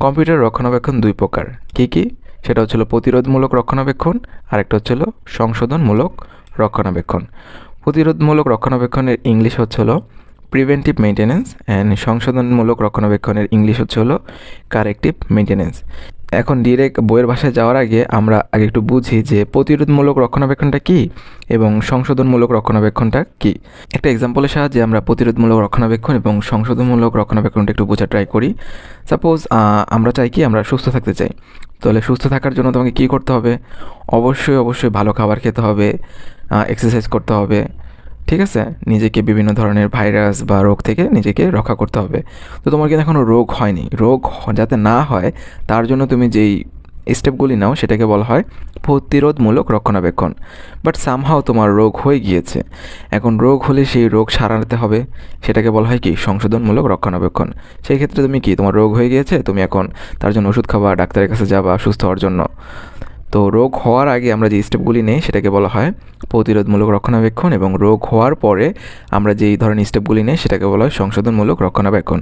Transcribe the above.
Computer রক্ষণাবেক্ষণ দুই প্রকার। কি কি? সেটা হচ্ছিল প্রতিরোধমূলক রক্ষণাবেক্ষণ আর একটা হচ্ছিল সংশোধনমূলক রক্ষণাবেক্ষণ। প্রতিরোধমূলক রক্ষণাবেক্ষণের ইংলিশ হচ্ছে হলো প্রিভেন্টিভ মেনটেন্যান্স অ্যান্ড সংশোধনমূলক রক্ষণাবেক্ষণের ইংলিশ হচ্ছে হলো কারেক্টিভ মেনটেন্যান্স এখন ডিরেক্ট বইয়ের ভাষায় যাওয়ার আগে আমরা আগে একটু বুঝি যে প্রতিরোধমূলক রক্ষণাবেক্ষণটা কী এবং সংশোধনমূলক রক্ষণাবেক্ষণটা কী। একটা এক্সাম্পলের সাহায্যে আমরা প্রতিরোধমূলক রক্ষণাবেক্ষণ এবং সংশোধনমূলক রক্ষণাবেক্ষণটা একটু বোঝার ট্রাই করি। সাপোজ আমরা চাই কি আমরা সুস্থ থাকতে চাই। তাহলে সুস্থ থাকার জন্য তোমাকে কী করতে হবে? অবশ্যই অবশ্যই ভালো খাবার খেতে হবে এক্সারসাইজ করতে হবে। ঠিক আছে? নিজেকে বিভিন্ন ধরনের ভাইরাস বা রোগ থেকে নিজেকে রক্ষা করতে হবে। তো তোমার কিন্তু এখনও রোগ হয়নি। রোগ যাতে না হয়, তার জন্য তুমি যেই স্টেপগুলি নাও, সেটাকে বলা হয় প্রতিরোধমূলক রক্ষণাবেক্ষণ। বাট সামহাও তোমার রোগ হয়ে গিয়েছে। এখন রোগ হলে সেই রোগ সারাতে হবে। সেটাকে বলা হয় কি? সংশোধনমূলক রক্ষণাবেক্ষণ। সেই ক্ষেত্রে তুমি কি? তোমার রোগ হয়ে গিয়েছে, তুমি এখন তার জন্য ওষুধ খাবা, ডাক্তারের কাছে যাবা, সুস্থ হওয়ার জন্য। তো রোগ হওয়ার আগে আমরা যে স্টেপগুলি নেই সেটাকে বলা হয় প্রতিরোধমূলক রক্ষণাবেক্ষণ এবং রোগ হওয়ার পরে আমরা যেই ধরনের স্টেপগুলি নেই সেটাকে বলা হয় সংশোধনমূলক রক্ষণাবেক্ষণ।